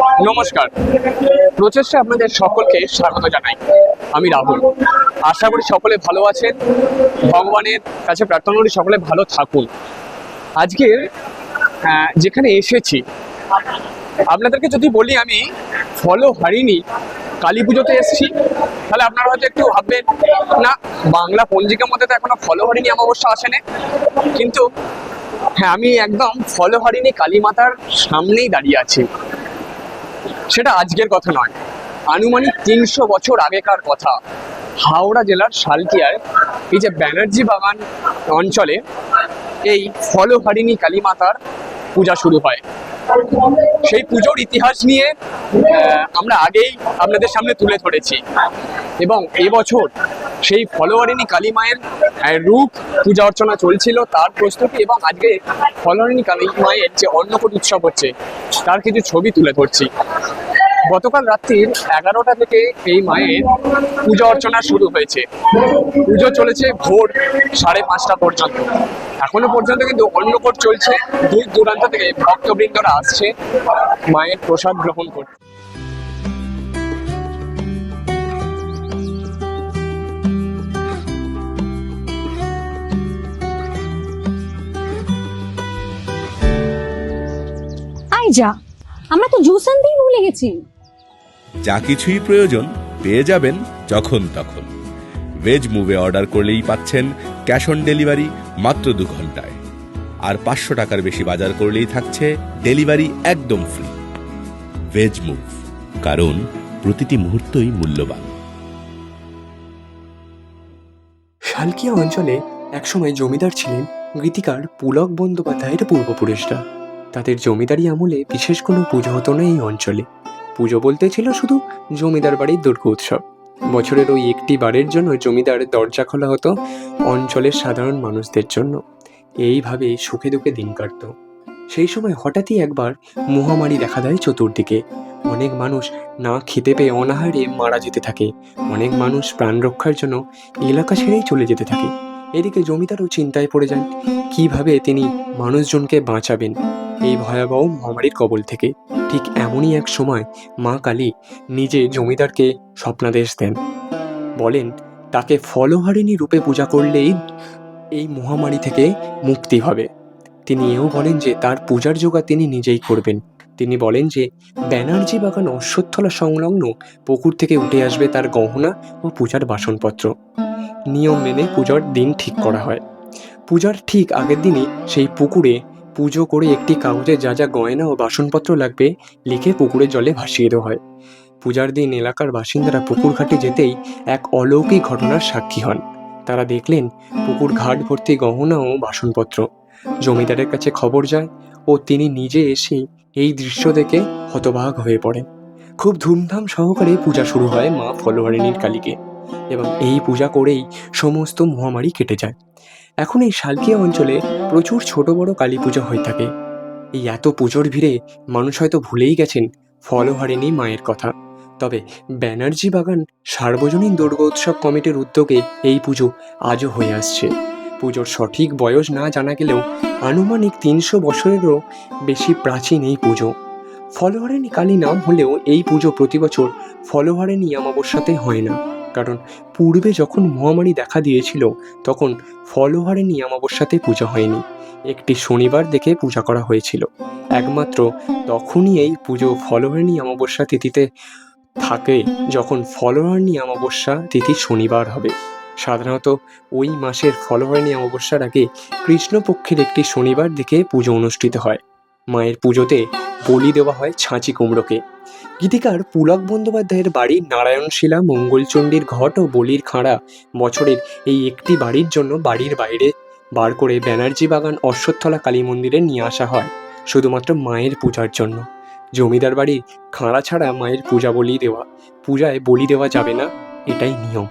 নমস্কার। প্রচেষ্টা আপনাদের সকলকে স্বাগত জানাই। আমি রাহুল। আশা করি সকলে ভালো আছেন। ভগবানের কাছে প্রার্থনা করি সকলে ভালো থাকুন। আজকে আহ, যেখানে এসেছি আপনাদেরকে যদি বলি আমি ফলো হারিনি কালী পুজোতে এসেছি। তাহলে আপনারা হয়তো একটু ভাববেন না বাংলা পঞ্জিকার মধ্যে তো এখনও ফলো হারিনি অমাবস্যা আসেনি কিন্তু হ্যাঁ আমি একদম ফলহারিণী কালী মাতার সামনেই দাঁড়িয়ে আছি। সেটা আজকের কথা নয়। আনুমানিক তিনশো বছর আগেকার কথা। হাওড়া জেলার শালকিয়ায় এই যে ব্যানার্জি বাগান অঞ্চলে এই ফলহারিণী কালী মাতার পূজা শুরু হয়। সেই পুজোর ইতিহাস নিয়ে আমরা আগেই আপনাদের সামনে তুলে ধরেছি। এবং এবছর সেই ফলোয়ারিণী কালী মায়ের রূপ পূজা অর্চনা চলছিল তার প্রস্তুতি এবং আজকে ফলোয়ারিণী কালী মায়ের যে অন্নকূট উৎসব হচ্ছে, তার কিছু ছবি তুলে ধরছি। গতকাল রাত্রির এগারোটা থেকে এই মায়ের পূজা অর্চনা শুরু হয়েছে। পুজো চলেছে ভোর সাড়ে পাঁচটা পর্যন্ত। এখনও পর্যন্ত কিন্তু অন্নকূট চলছে। দূর দূরান্ত থেকে ভক্তবৃন্দরা আসছে মায়ের প্রসাদ গ্রহণ করতে। যা, আমরা তো জুস আনতেই ভুলে গেছি। যা কিছুই প্রয়োজন পেয়ে যাবেন যখন তখন। ভেজ মুভে অর্ডার করলেই পাচ্ছেন ক্যাশ অন ডেলিভারি মাত্র দু ঘন্টায়। আর পাঁচশো টাকার বেশি বাজার করলেই থাকছে ডেলিভারি একদম ফ্রি ভেজ মুভ কারণ প্রতিটি মুহূর্তই মূল্যবান। শালকিয়া অঞ্চলে একসময় জমিদার ছিলেন গীতিকার পুলক বন্দ্যোপাধ্যায়ের পূর্বপুরুষরা। তাদের জমিদারি আমলে বিশেষ কোনো পুজো হতো না এই অঞ্চলে। পুজো বলতে ছিল শুধু জমিদার বাড়ির দুর্গা উৎসব। বছরের ওই একটি বারের জন্য জমিদার দরজা খোলা হতো অঞ্চলের সাধারণ মানুষদের জন্য। এইভাবে সুখে দুঃখে দিন কাটতো। সেই সময় হঠাৎই একবার মহামারী দেখা দেয় চতুর্দিকে। অনেক মানুষ না খেতে পেয়ে অনাহারে মারা যেতে থাকে। অনেক মানুষ প্রাণ রক্ষার জন্য এলাকা ছেড়েই চলে যেতে থাকে। এদিকে জমিদারও চিন্তায় পড়ে যান, কীভাবে তিনি মানুষজনকে বাঁচাবেন? এই ভয়াবহ মহামারীর কবল থেকে ঠিক এমনই এক সময় মা কালী নিজে জমিদারকে স্বপ্নাদেশ দেন। বলেন, তাকে ফলহারিণী রূপে পূজা করলেই এই মহামারী থেকে মুক্তি হবে। তিনি এও বলেন যে, তার পূজার যোগা তিনি নিজেই করবেন। তিনি বলেন যে, ব্যানার্জি বাগান অশ্বত্থলা সংলগ্ন পুকুর থেকে উঠে আসবে তার গহনা ও পূজার বাসনপত্র। নিয়ম মেনে পূজার দিন ঠিক করা হয়। পূজার ঠিক আগের দিনই সেই পুকুরে পুজো করে একটি কাগজে যা যা গয়না ও বাসনপত্র লাগবে লিখে পুকুরে জলে ভাসিয়ে দেওয়া হয়। পূজার দিন এলাকার বাসিন্দারা পুকুর ঘাটে যেতেই এক অলৌকিক ঘটনার সাক্ষী হন। তারা দেখলেন পুকুর ঘাট ভর্তি গহনা ও বাসনপত্র। জমিদারের কাছে খবর যায় ও তিনি নিজে এসে এই দৃশ্য দেখে হতবাক হয়ে পড়েন। খুব ধুমধাম সহকারে পূজা শুরু হয় মা ফলোহারিণীর কালীকে এবং এই পূজা করেই সমস্ত মহামারী কেটে যায়। এখন এই শালকিয়া অঞ্চলে প্রচুর ছোট বড় কালী পুজো হয়ে থাকে। এই এত পুজোর ভিড়ে মানুষ হয়তো ভুলেই গেছেন ফলহারিণী মায়ের কথা। তবে ব্যানার্জি বাগান সার্বজনীন দুর্গোৎসব কমিটির উদ্যোগে এই পুজো আজও হয়ে আসছে। পুজোর সঠিক বয়স না জানা গেলেও আনুমানিক তিনশো বছরেরও বেশি প্রাচীন এই পুজো। ফলহারিণী কালী নাম হলেও এই পুজো প্রতি বছর ফলহারিণী অমাবস্যাতে হয় না। কারণ পূর্বে যখন মহামারী দেখা দিয়েছিল, তখন ফলহারিণী অমাবস্যাতে পূজা হয়নি। একটি শনিবার দেখে পূজা করা হয়েছিল। একমাত্র তখনই এই পুজো ফলহারিণী অমাবস্যা তিথিতে থাকে যখন ফলহারিণী অমাবস্যা তিথি শনিবার হবে। সাধারণত ওই মাসের ফলহারিণী অমাবস্যার আগে কৃষ্ণপক্ষের একটি শনিবার দিকে পুজো অনুষ্ঠিত হয়। মায়ের পুজোতে বলি দেওয়া হয় ছাঁচি কুমড়োকে। গীতিকার পুলক বন্দ্যোপাধ্যায়ের বাড়ি নারায়ণশিলা, মঙ্গলচণ্ডীর ঘট ও বলির খাঁড়া। বছরের এই একটি বাড়ির জন্য বাড়ির বাইরে বার করে ব্যানার্জি বাগান অশ্বত্থলা কালী মন্দিরে নিয়ে আসা হয়, শুধুমাত্র মায়ের পূজার জন্য। জমিদার বাড়ির খাঁড়া ছাড়া মায়ের পূজা বলি দেওয়া, পূজায় বলি দেওয়া যাবে না, এটাই নিয়ম।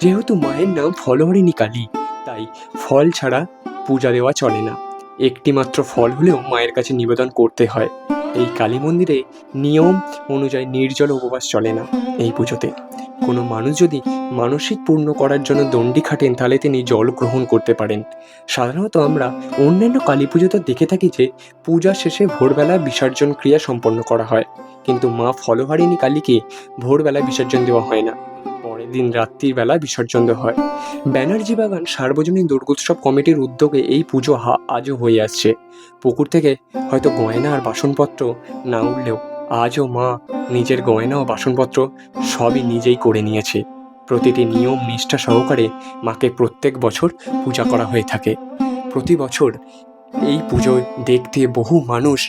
যেহেতু মায়ের নাম ফলহরিণী কালী, তাই ফল ছাড়া পূজা দেওয়া চলে না। একটি মাত্র ফল হলেও মায়ের কাছে নিবেদন করতে হয়। এই কালী মন্দিরে নিয়ম অনুযায়ী নির্জল উপবাস চলে না এই পুজোতে। কোনো মানুষ যদি মানসিক পূর্ণ করার জন্য দণ্ডি খাটেন, তাহলে তিনি জল গ্রহণ করতে পারেন। সাধারণত আমরা অন্যান্য কালী পুজোতে দেখে থাকি যে, পূজা শেষে ভোরবেলা বিসর্জন ক্রিয়া সম্পন্ন করা হয়। কিন্তু মা ফলহারিণী কালীকে ভোরবেলায় বিসর্জন দেওয়া হয় না। পরের দিন রাত্রির বেলা বিসর্জন দেওয়া হয়। ব্যানার্জি বাগান সার্বজনীন দুর্গোৎসব কমিটির উদ্যোগে এই পুজো হা, আজও হয়ে আসছে। পুকুর থেকে হয়তো গয়না আর বাসনপত্র না উঠলেও আজও মা নিজের গয়না ও বাসনপত্র সবই নিজেই করে নিয়েছে। প্রতিটি নিয়ম নিষ্ঠা সহকারে মাকে প্রত্যেক বছর পূজা করা হয়ে থাকে। প্রতি বছর এই পুজোয় দেখতে বহু মানুষ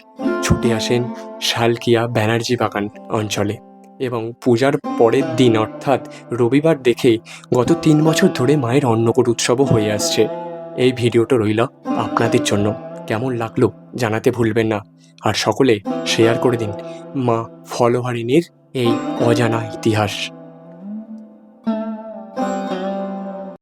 ছুটে আসেন শালকিয়া ব্যানার্জি বাগান অঞ্চলে। এবং পূজার পরের দিন, অর্থাৎ রবিবার দেখে গত তিন বছর ধরে মায়ের অন্নকূট উৎসবও হয়ে আসছে। এই ভিডিওটা রইল আপনাদের জন্য। কেমন লাগল জানাতে ভুলবেন না। আর সকলে শেয়ার করে দিন মা ফলোহারিনীর এই অজানা ইতিহাস।